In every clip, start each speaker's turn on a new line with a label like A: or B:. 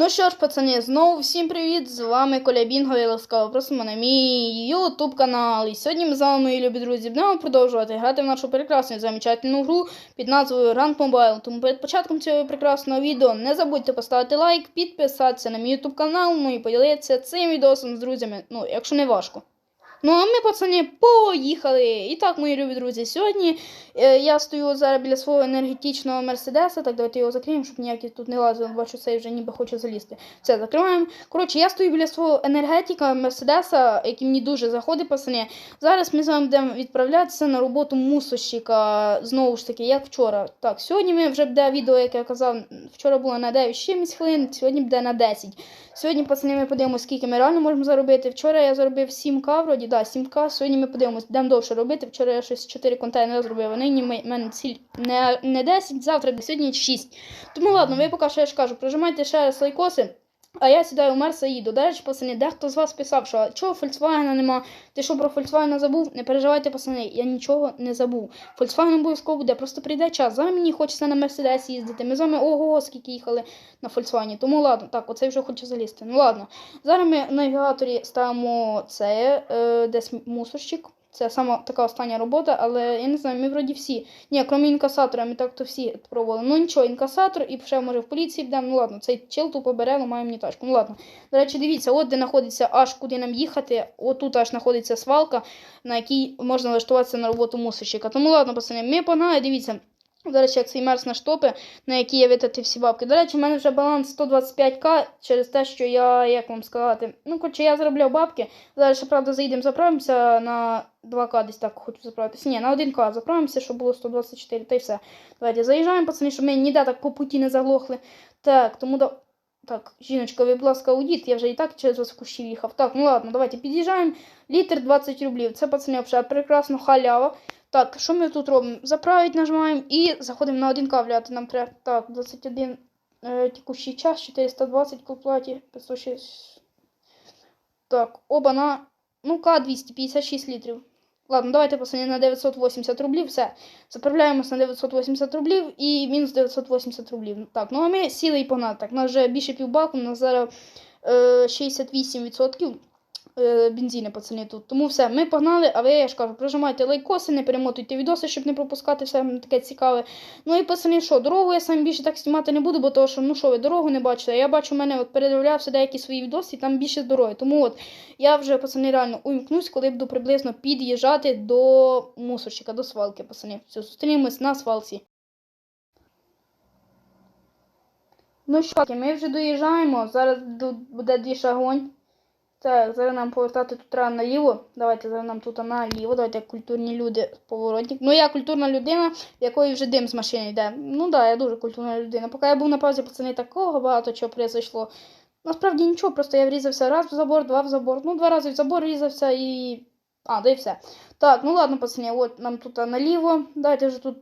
A: Ну що ж, пацани, знову всім привіт! З вами Коля Бінго і ласкаво просимо на мій YouTube канал. І сьогодні ми з вами, мої любі друзі, будемо продовжувати грати в нашу прекрасну і замечательну гру під назвою Grand Mobile. Тому перед початком цього прекрасного відео не забудьте поставити лайк, підписатися на мій YouTube канал, ну і поділитися цим відосом з друзями, ну, якщо не важко. Ну, а ми, пацани, поїхали! І так, мої любі друзі, сьогодні е, я стою зараз біля свого енергетичного мерседеса. Так, давайте його закриємо, щоб ніякі тут не лазили. Бачу, цей вже ніби хоче залізти. Все, закриваємо. Коротше, я стою біля свого енергетика мерседеса, який мені дуже заходить, пацани. Зараз ми з вами будемо відправлятися на роботу мусорщика. Знову ж таки, як вчора. Так, сьогодні ми вже буде відео, як я казав, вчора було на 9 чимось хвилин, сьогодні буде на 10. Сьогодні, пацани, ми подивимося, скільки ми реально можемо заробити. Вчора я заробив 7к, вроді, да, 7к. Сьогодні ми подивимося, будемо довше робити. Вчора я щось 4 контейнери зробив. Нині в мене ціль не, не 10, завтра сьогодні 6. Тому ладно, ви поки що я ж кажу, прожимайте ще раз лайкоси. А я сідаю в Мерса і їду. До речі, пацани, дехто з вас писав, що чого Volkswagen нема? Ти що про Volkswagen забув? Не переживайте, пацани, я нічого не забув. Volkswagen обов'язково буде, просто прийде час. Зараз мені хочеться на Мерседесі їздити. Ми з вами ого, скільки їхали на Volkswagen. Тому ладно, так, оцей вже хоче залізти. Ну ладно. Зараз ми в навігаторі ставимо це, е, десь мусорщик. Це сама така остання робота, але я не знаю, ми вроді всі. Ні, крім інкасатора, ми так то всі пробували. Ну нічого, інкасатор і ще може в поліції будемо. Ну ладно, цей чел тупо бере, ламає мені тачку. Ну ладно. До речі, дивіться, от де знаходиться аж куди нам їхати. Отут аж знаходиться свалка, на якій можна влаштуватися на роботу мусорщика. Тому ладно, пацани, ми погнали, дивіться. Речі, як цей мерс на штопи, на які я витратив всі бабки. До речі, в мене вже баланс 125к через те, що я, як вам сказати, ну, коротше, я заробляв бабки. Зараз, ще, правда, заїдемо, заправимося на 2к десь так хочу заправитися. Ні, на 1к заправимося, щоб було 124, та й все. Давайте заїжджаємо, пацани, щоб ми ніде так по путі не заглохли. Так, тому да. Так, жіночка, ви, будь ласка, уйдіть, я вже і так через вас в кущі їхав. Так, ну ладно, давайте під'їжджаємо. Літр 20 рублів. Це, пацани, взагалі прекрасно халява. Так, що ми тут робимо? Заправить нажимаємо і заходимо на 1К вляти. Нам треба. Так, 21 е, текущий час, 420 к оплаті, 506. Так, оба на. Ну, К 256 літрів. Ладно, давайте пацани на 980 рублів. Все. Заправляємося на 980 рублів і мінус 980 рублів. Так, ну а ми сіли і погнали. Так, у нас вже більше півбаку, у нас зараз е, 68% е, бензину, пацани, тут. Тому все, ми погнали, а ви, я ж кажу, прожимайте лайкоси, не перемотуйте відоси, щоб не пропускати все таке цікаве. Ну і пацани, що, дорогу я сам більше так знімати не буду, бо того, що, ну що, ви дорогу не бачите. Я бачу, у мене от передивлявся деякі свої відоси, і там більше дороги. Тому от я вже, пацани, реально умкнусь, коли буду приблизно під'їжджати до мусорщика, до свалки, пацани. Все, зустрінемось на свалці. Ну що, ми вже доїжджаємо. Зараз буде дві огонь. Так, зараз нам повертати тут треба наліво. Давайте зараз нам тут наліво. Давайте як культурні люди поворотник. Ну я культурна людина, в якої вже дим з машини йде. Ну так, да, я дуже культурна людина. Поки я був на паузі, пацани, такого багато чого произошло. Насправді нічого, просто я врізався раз в забор, два в забор. Ну, два рази в забор врізався і. А, да і все. Так, ну ладно, пацани, от нам тут наліво. Давайте вже тут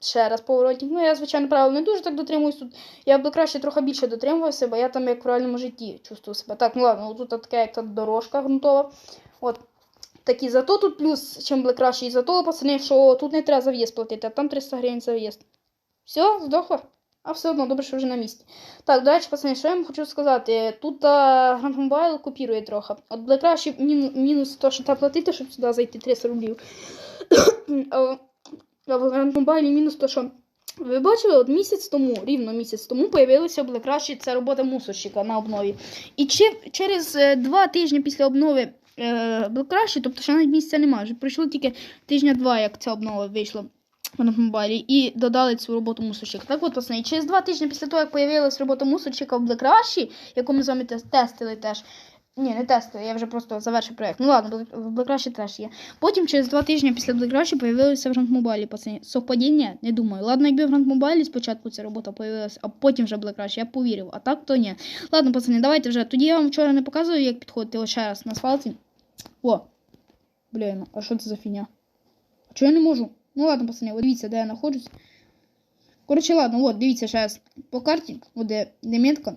A: ще раз поворотник. Ну, я, звичайно, правил не дуже так дотримуюсь тут. Я б краще трохи більше дотримувався, бо я там як в реальному житті чувствую себе. Так, ну ладно, тут така як та дорожка грунтова. От. Такі зато тут плюс, чим буде краще, і зато, пацани, що тут не треба за в'їзд платити, а там 300 гривень за в'їзд. Все, здохло? А все одно, добре, що вже на місці. Так, до речі, пацани, що я вам хочу сказати? Тут Grand Mobile копірує трохи. От буде краще мінус, мінус то, що треба платити, щоб сюди зайти 300 рублів. В Mobile мінус то, що ви бачили, от місяць тому, рівно місяць тому, появилася була краще ця робота мусорщика на обнові. І чи, через е, два тижні після обнови е, було тобто ще навіть місяця немає. Вже пройшло тільки тижня-два, як ця обнова вийшла на мобайлі, і додали цю роботу мусорщика. Так от, пацани, через два тижні після того, як появилась робота мусорщика в Rush, яку ми з вами тестили теж. Ні, не тестили, я вже просто завершив проєкт. Ну ладно, в Black теж є. Потім через два тижні після Rush появилися в Grand Mobile, пацани. Совпадіння? Не думаю. Ладно, якби в Grand Mobile спочатку ця робота появилася, а потім вже Rush, я повірив. А так то ні. Ладно, пацани, давайте вже. Тоді я вам вчора не показую, як підходити ось ще раз на асфальті. О! Блін, а що це за фігня? А чого я не можу? Ну ладно, пацани, от дивіться, де я знаходжусь. Коротше, ладно, от, дивіться ще по карті, от де, де метка.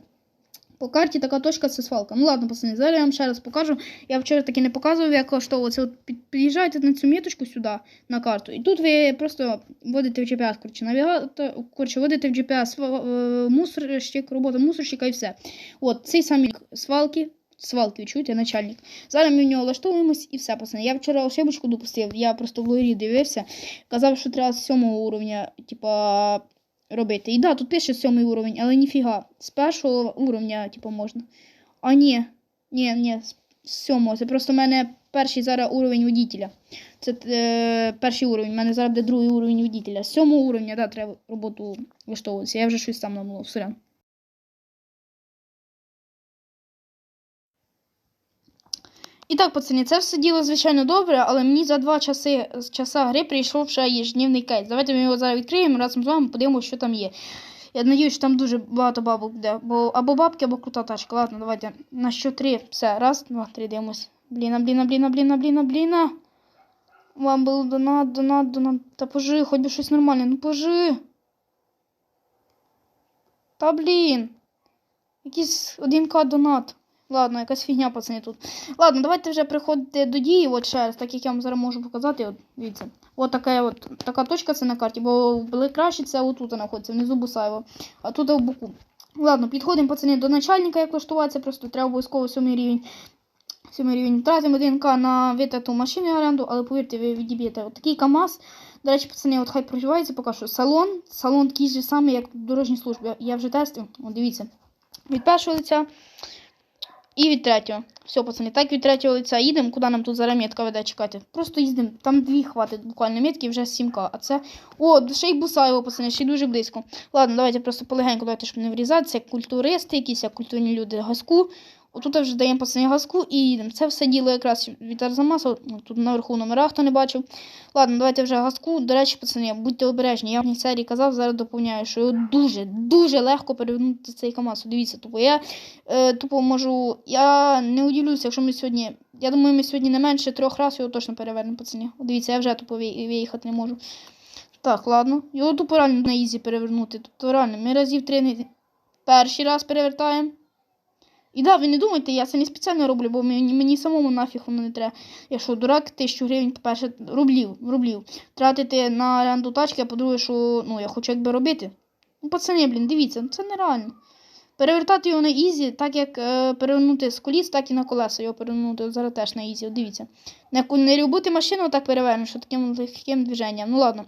A: По карті така точка це свалка. Ну ладно, пацани, зараз я вам ще раз покажу. Я вчора таки не показував, як влаштовувати. От під'їжджаєте на цю міточку сюди, на карту. І тут ви просто вводите в GPS, коротше, навігатор, коротше, вводите в GPS е, мусорщик, робота мусорщика і все. От, цей самий свалки. Свалки, чуєте, начальник. Зараз ми в нього влаштовуємось і все, пацани. Я вчора ошибочку допустив, я просто в лорі дивився. Казав, що треба з сьомого уровня, типа, робити. І да, тут пише сьомий уровень, але ніфіга. З першого уровня, типу, можна. А ні, ні, ні, з сьомого. Це просто в мене перший зараз уровень водітеля. Це е, перший уровень. У мене зараз буде другий уровень водітеля. З сьомого уровня, да, треба роботу влаштовуватися. Я вже щось там намолов, сорян. І так, пацані, це все діло, звичайно, добре, але мені за два часи, часа гри прийшов ще ежедневний кейс. Давайте ми його зараз відкриємо разом з вами подивимося, що там є. Я надіюсь, що там дуже багато бабок буде. Бо або бабки, або крута тачка. Ладно, давайте. На що три. Все. Раз, два, три, дивимось. Бліна, бліна, бліна, бліна, бліна, бліна. Вам був донат, донат, донат. Та пожи, хоч би щось нормальне. Ну пожи. Та блін. Якийсь 1к донат. Ладно, якась фігня, пацани, тут. Ладно, давайте вже приходити до дії, от ще раз, так як я вам зараз можу показати. От, дивіться. От така, от, така точка це на карті, бо були краще це отут знаходиться, внизу Бусаєво. А тут в боку. Ладно, підходимо, пацани, до начальника, як влаштуватися, просто треба обов'язково сьомий рівень. Сьомий рівень. Тратимо 1К на витрату машини оренду, але повірте, ви відіб'єте. От такий КАМАЗ. До речі, пацани, от хай проживається, поки що. Салон. Салон такий же самий, як в дорожній службі. Я вже тестив. От дивіться. Від першого лиця і від третього. Все, пацани, так від третього лиця їдемо, куди нам тут зараз метка веде чекати. Просто їздимо, там дві хватить буквально метки, вже 7К. А це. О, ще й Бусаєво, пацани, ще й дуже близько. Ладно, давайте просто полегенько, давайте, щоб не врізатися, культуристи, якісь як культурні люди газку. Отут вже даємо пацани газку і їдемо. Це все діло якраз від Арзамаса. Ну, Тут наверху номера, хто не бачив. Ладно, давайте вже газку. До речі, пацани, будьте обережні. Я в ній серії казав, зараз доповняю, що його дуже, дуже легко перевернути цей КАМАЗ. Дивіться, тупо я е, тупо можу. Я не удивлюся, якщо ми сьогодні. Я думаю, ми сьогодні не менше трьох разів його точно перевернемо, пацані. Дивіться, я вже тупо виїхати не можу. Так, ладно. Його тупо реально на ізі перевернути. Тобто реально, ми разів три не... перший раз перевертаємо. І да, ви не думайте, я це не спеціально роблю, бо мені, мені самому нафіг воно не треба. Я що, дурак, тисячу гривень, по-перше, рублів, рублів. Тратити на оренду тачки, а по-друге, що ну, я хочу якби робити. Ну, пацани, блін, дивіться, ну, це нереально. Перевертати його на ізі, так як е, перевернути з коліс, так і на колеса його перевернути. От зараз теж на ізі. От дивіться. Не, не любити машину, так перевернеш, що таким легким движенням. Ну ладно.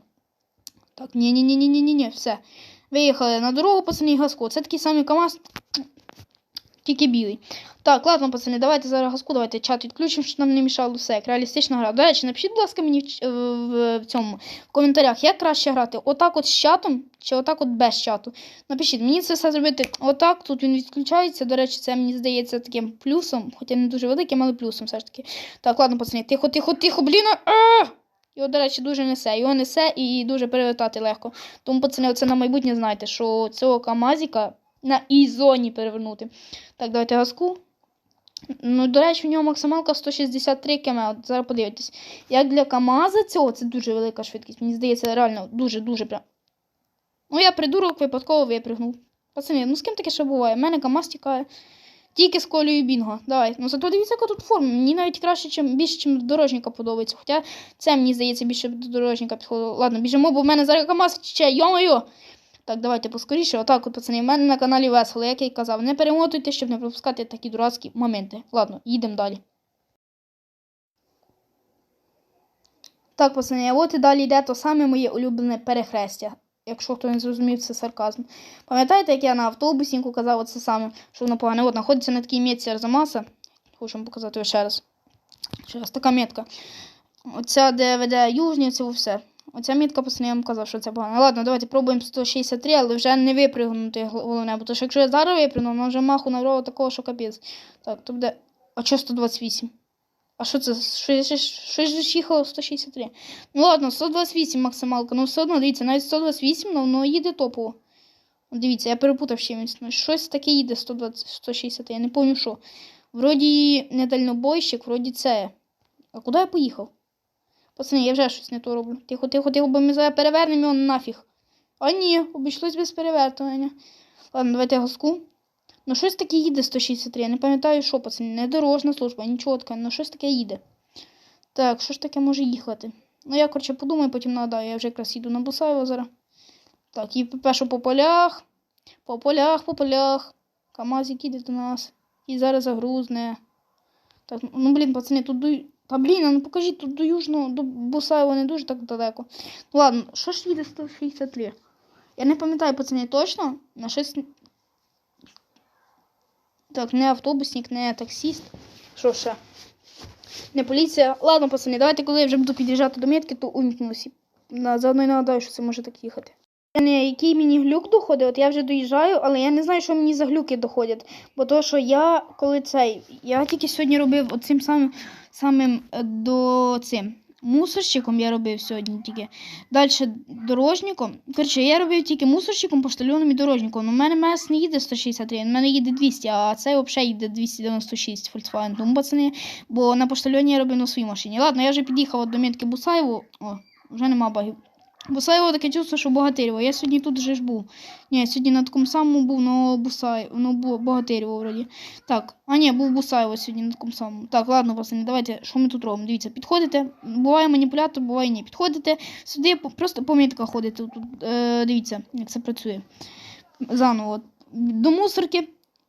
A: Так, ні ні ні ні все. Виїхали на дорогу, пацани, газку. Це такий самий КАМАЗ, тільки білий. Так, ладно, пацани, давайте зараз газку, давайте чат відключимо, щоб нам не мішало все. Як реалістична гра. До речі, напишіть, будь ласка, мені в, в, в цьому в коментарях, як краще грати. Отак от з чатом чи отак от без чату. Напишіть, мені це все зробити отак, тут він відключається. До речі, це мені здається таким плюсом, хоча не дуже великим, але плюсом все ж таки. Так, ладно, пацани, тихо, тихо, тихо, блін. Його, до речі, дуже несе. Його несе і дуже перевертати легко. Тому, пацани, оце на майбутнє знайте, що цього Камазіка на і-зоні перевернути. Так, давайте газку. Ну, до речі, у нього максималка 163 км. От зараз подивитесь. Як для КАМАЗа цього, це дуже велика швидкість. Мені здається, реально дуже-дуже прям. Ну, я придурок випадково випрыгнув. Пацани, ну з ким таке ще буває? У мене КАМАЗ тікає. Тільки з колею бінго. Давай. Ну зато дивіться, яка тут форма. Мені навіть краще, чим, більше, чим дорожника подобається. Хоча це мені здається більше до дорожника підходило. Ладно, біжимо, бо в мене зараз КАМАЗ ще, йо-моє! Так, давайте поскоріше. Отак, от, пацани, в мене на каналі весело, як я й казав. Не перемотуйте, щоб не пропускати такі дурацькі моменти. Ладно, їдемо далі. Так, пацани, а от і далі йде то саме моє улюблене перехрестя. Якщо хто не зрозумів, це сарказм. Пам'ятаєте, як я на автобусінку казав оце саме, що воно погане? От знаходиться на такій метці Арзамаса. Хочу вам показати ще раз. Ще раз така метка. Оця, де веде южні, це все. Оця мітка пацани, я вам казав, що це погано. Ладно, давайте пробуємо 163, але вже не випригнути головне. Бо то що якщо я зараз випригну, воно вже маху наврало такого, що капець. Так, то буде. А що 128? А що це? Щось ж їхало 163. Ну ладно, 128 максималка. Ну все одно, дивіться, навіть 128, ну воно їде топово. Дивіться, я перепутав чимось. Ну, щось таке їде 120, 160, я не пам'ятаю що. Вроді не дальнобойщик, вроді це. А куди я поїхав? Пацани, я вже щось не то роблю. Тихо, тихо, тихо, бо ми зараз перевернемо його нафіг. А ні, обійшлось без перевертування. Ладно, давайте газку. Ну, щось таке їде 163. Я не пам'ятаю, що, пацани, не дорожна служба, нічого таке, ну щось таке їде. Так, що ж таке може їхати? Ну, я, коротше, подумаю, потім нагадаю, я вже якраз їду на Бусаєво зараз. Так, і першу по полях. По полях, по полях. Камазик іде до нас. І зараз загрузне. Так, ну блін, пацани, тут до. Та блін, а ну покажіть, тут до Южного, до Бусаєва не дуже так далеко. Ну ладно, що ж їде 163? Я не пам'ятаю, пацани, точно. На щось. Так, не автобусник, не таксіст. Що ще? Не поліція. Ладно, пацани, давайте, коли я вже буду під'їжджати до метки, то увімкнуся. На, заодно і нагадаю, що це може так їхати. Не, який мені глюк доходить, от я вже доїжджаю, але я не знаю, що мені за глюки доходять. Бо то, що я, коли цей, я тільки сьогодні робив оцим самим, самим е, до цим мусорщиком я робив сьогодні тільки. Далі дорожником. Коротше, я робив тільки мусорщиком, поштальоном і дорожником. У мене МС не їде 163, у мене їде 200, а цей взагалі їде 296 Volkswagen. Тому пацани, бо на поштальоні я робив на своїй машині. Ладно, я вже під'їхав до мітки Бусаєву. О, вже нема багів. Бусаєво таке чувство, що Богатирєво. Я сьогодні тут вже ж був. Ні, сьогодні на такому самому був, но Бусаєво, ну, Богатирєво вроді. Так, а ні, був Бусаєво сьогодні на такому самому. Так, ладно, пацани, давайте, що ми тут робимо? Дивіться, підходите. Буває маніпулятор, буває ні. Підходите сюди, просто по мітках ходите. Тут, е, дивіться, як це працює. Заново. До мусорки,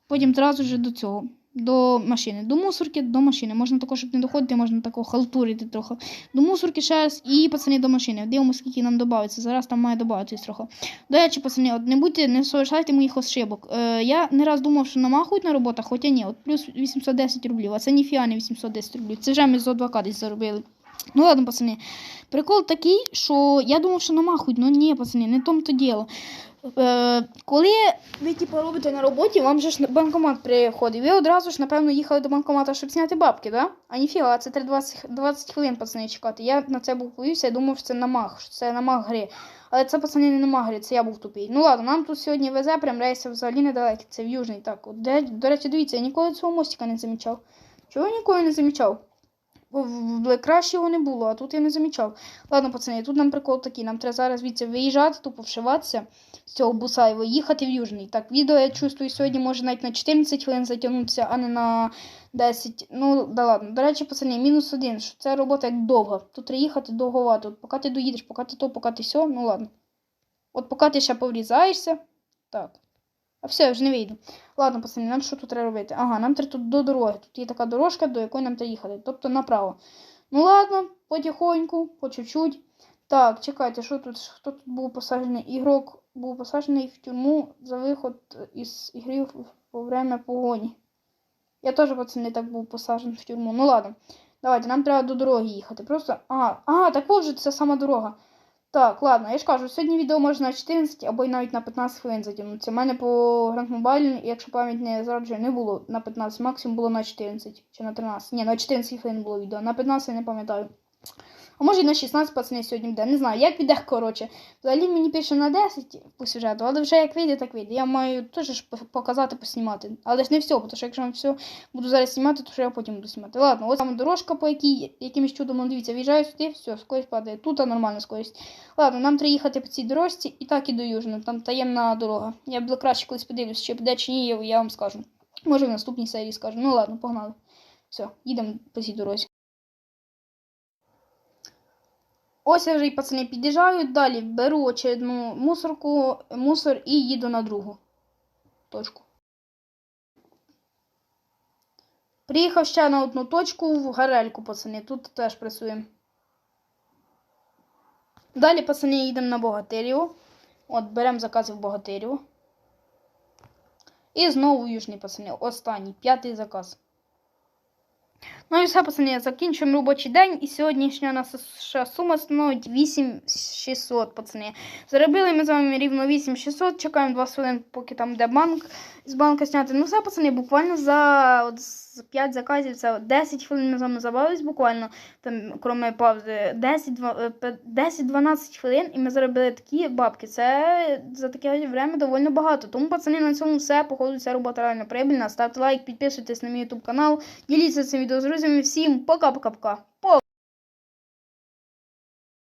A: потім одразу ж до цього. До машини. До мусорки, до машини. Можна також, щоб не доходити, можна такого халтурити трохи. До мусорки ще раз і пацани до машини. Дивимося, скільки нам додається. Зараз там має додатись трохи. До речі, пацани, от не будьте, не совершайте моїх ошибок. Е, я не раз думав, що намахують на роботах, хоча ні, от плюс 810 рублів, а це ніфіга не 810 рублів. Це вже ми з адвоката десь заробили. Ну ладно, пацани. Прикол такий, що я думав, що намахують, ну ні, пацани, не том то діло. Е, коли ви типу, робите на роботі, вам же ж банкомат приходить. Ви одразу ж, напевно, їхали до банкомата, щоб зняти бабки, да? А ніфіга, це треба 20, 20 хвилин, пацани, чекати. Я на це був повівся і думав, що це намах, що це намах гри. Але це, пацани, не намах гри, це я був тупий. Ну ладно, нам тут сьогодні везе, прям рейси взагалі недалекі, це в Южний. Так, от, де, до речі, дивіться, я ніколи цього мостика не замічав. Чого я ніколи не замічав? Блекраш його не було, а тут я не замічав. Ладно, пацани, тут нам прикол такий. Нам треба зараз звідси виїжджати, тупо вшиватися з цього Бусаєва, їхати в Южний. Так, відео я чувствую сьогодні може навіть на 14 хвилин затягнутися, а не на 10. Ну, да ладно. До речі, пацани, мінус один, що це робота як довга. Тут треба їхати довговато. От поки ти доїдеш, поки ти то, поки ти сьо, ну ладно. От поки ти ще поврізаєшся. Так. А все, я вже не вийду. Ладно, пацани, нам що тут треба робити? Ага, нам треба тут до дороги. Тут є така дорожка, до якої нам треба їхати. Тобто направо. Ну ладно, потихоньку, по чуть-чуть. Так, чекайте, що тут? Хто тут був посаджений? Ігрок був посаджений в тюрму за виход із ігри во время погоні. Я теж, пацани, так був посаджений в тюрму. Ну ладно. Давайте, нам треба до дороги їхати. Просто. Ага, ага, так от же це сама дорога. Так, ладно, я ж кажу, сьогодні відео може на 14 або й навіть на 15 хвилин затягнутися. У мене по Grand Mobile, якщо пам'ять не зраджує, не було на 15, максимум було на 14 чи на 13. Ні, на 14 хвилин було відео. На 15 я не пам'ятаю. А може і на 16 пацани сьогодні буде. Не знаю, як піде, коротше. Взагалі мені пише на 10 по сюжету, але вже як вийде, так вийде. Я маю теж показати, поснімати. Але ж не все, тому що якщо я все буду зараз знімати, то що я потім буду знімати. Ладно, ось там дорожка, по якій якимось чудом, ну, дивіться, в'їжджаю сюди, все, скорість падає. Тут нормальна скорість. Ладно, нам треба їхати по цій дорожці і так і до Южного. Там таємна дорога. Я б краще колись подивлюсь, чи піде чи ні, я вам скажу. Може в наступній серії скажу. Ну ладно, погнали. Все, їдемо по цій дорозі. Ось я вже і пацани під'їжджаю. Далі беру очередну мусорку, мусор і їду на другу точку. Приїхав ще на одну точку в Гарельку, пацани. Тут теж працюємо. Далі, пацани, їдемо на Богатирєво. От, беремо закази в Богатирєво. І знову южний, пацани. Останній, п'ятий заказ. Ну і все, пацани, закінчуємо робочий день. І сьогоднішня наша сума становить 8600, пацани. Заробили ми з вами рівно 8600. Чекаємо 2 хвилин, поки там йде банк з банка зняти. Ну все, пацани, буквально за 5 заказів, це 10 хвилин ми з вами забавились, буквально, там, кроме паузи, 10-12 хвилин, і ми заробили такі бабки. Це за таке время доволі багато. Тому, пацани, на цьому все. Походу, ця робота реально прибильна. Ставте лайк, підписуйтесь на мій YouTube канал, діліться цим відео з друзями. Всім пока-пока-пока.